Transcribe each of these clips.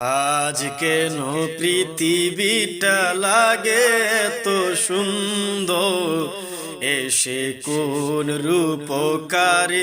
আজ কেন পৃথিবীটা লাগে তো সুন্দর। এসে কোন রূপকারে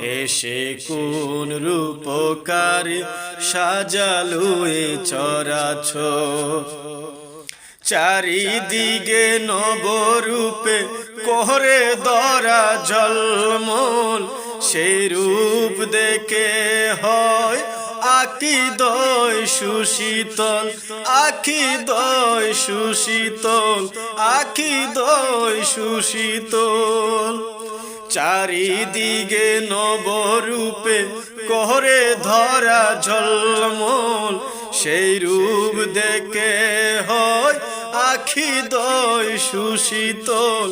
এসে কোন রূপকার সাজালো এই চরাচর চারিদিকে নবরূপে কোহরে দরা জলমল সেই রূপ দেখে হয় আকি দয় সুশীতল আখি দয় সুশীতল আখি দয় সুশীতল। চারিদিকে নবরূপে কোহরে ধরা ঝলমল, সেই রূপ দেখে হয় আখি দয় সুশীতল,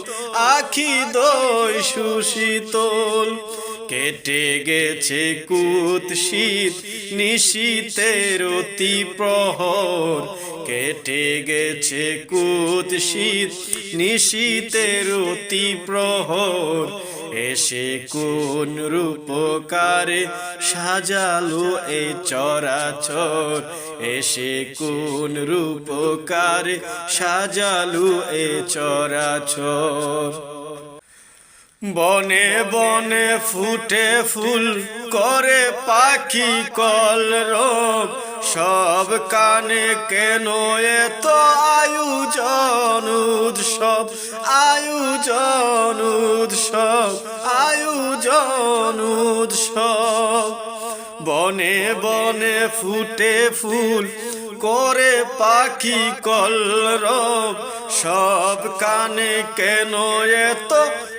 আখি দয় সুশীতল। কেটে গেছে কুত শীত, নিশীতের অতি প্রহর। কেটে গেছে কুত শীত, নিশীতের অতি প্রহর। এসে কোন রূপকারে সাজালো এই চরাচর? এসে কোন রূপকারে সাজালো এই চরাচর? বনে বনে ফুটে ফুল করে পাখি কল রোগ সব কানে কেন এত আয়োজন উৎসব? আয়োজন উৎসব আয়োজন উৎসব। বনে বনে ফুটে ফুল করে পাখি কলরব। সব কানে কেন এত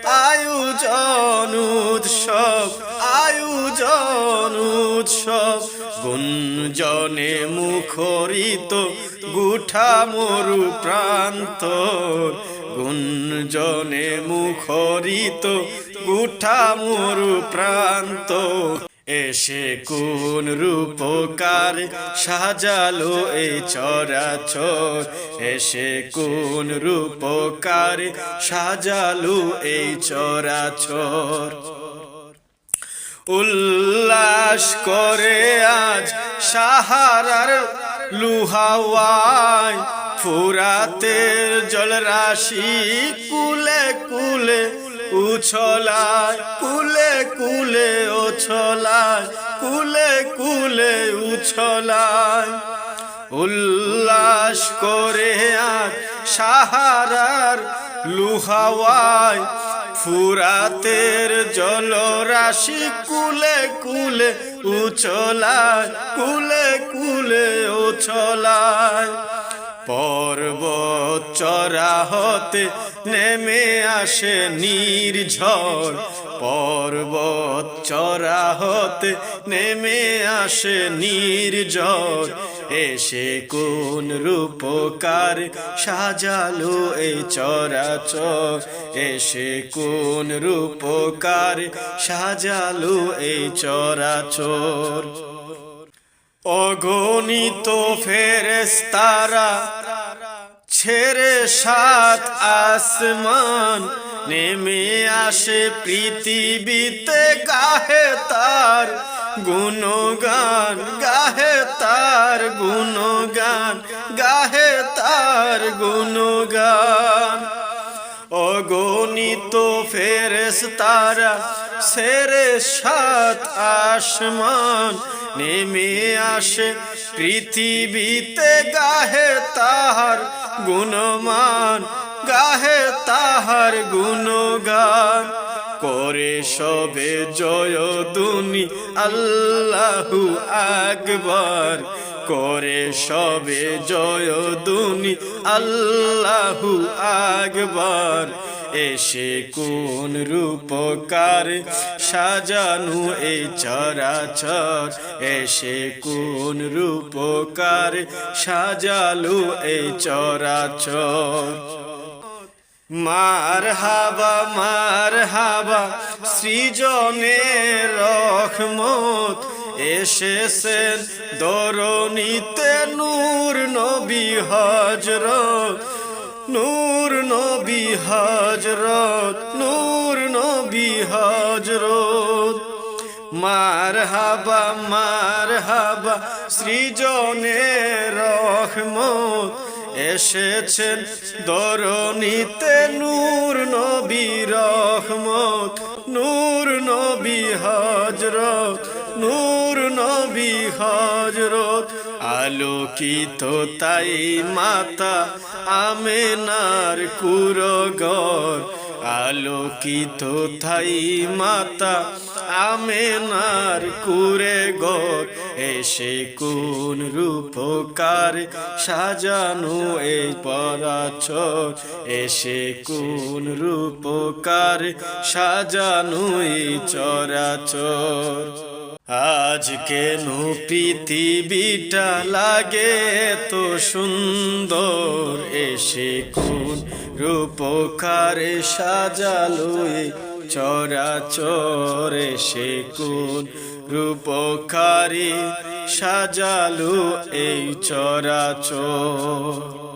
আয়োজন উৎসব? আয়োজন উৎসব গুঞ্জনে মুখরিত, গুঠা মরু প্রান্ত। গুঞ্জনে মুখরিত, গুঠা মরু প্রান্ত। এসে কোন রূপকার সাজালো এই চরাচর। এসে কোন রূপকার সাজালো এই চরাচর। উল্লাস করে আজ সাহারার লুহাওয়ায় ফুরাতের জলরাশি কুলে কুলে উছলায়, কুলে কুলে ওছলায়, কুলে কুলে উছলায়। উল্লাস করে আজ সাহারার লুহাওয়ায় ফুরাতের জল রাশি কুলে কুলে, উছলায়, কুলে কুলে উছলায় পর্বত চরা হতে নেমে আসে নির্ঝর পর্বত চরা হতে নেমে আসে নির্ঝর এসে কোন রূপকার সাজালো এই চরাচর। এসে কোন রূপকার সাজালো এই চরাচর। অগণিত ফেরেস্তারা ছেড়ে সাত আসমান নেমে আসে পৃথিবীতে, গাহে তার গুণগান, গাহে তার গুণগান, গাহে তার গুণগান। অগণিত ফেরেস তারা সেরে সাত আসমান, নেমে আসে পৃথিবীতে, গাহে তাহার গুণমান। গাহে তাহার গুণগান করে সবে জয় দুনি আল্লাহু আকবার। করে সবে জয় দুনি আল্লাহু আকবার। এসে কোন রূপকার সাজানু এই চরাচর। এসে কোন রূপকার সাজালু এই চরাচর। মার হাবা মার হাবা সৃজনের রহমত এসেছেন দরণীতে নূর নবী হজরত নূর নবী হজরত নূর নবী হজরত মার হাবা মার হাবা সৃজনের রহমত এসেছেন দরণীতে নূর নবী রহমত, নূর নবী হজরত নূর নবী হজরত আলোকিত তাই মাতা আমেনার কুরগর আলোকিত থাই মাতা আমেনার কুরে গর এসে কোন রূপকার সাজানো এই পরাচর, এসে কোন রূপকার সাজানো এই চরাচর। আজ কেন পৃথিবীটা লাগে তো সুন্দর এসে কোন রূপকারে সাজালো এই চরাচর এসে কোন রূপকারী সাজালো এই চরাচর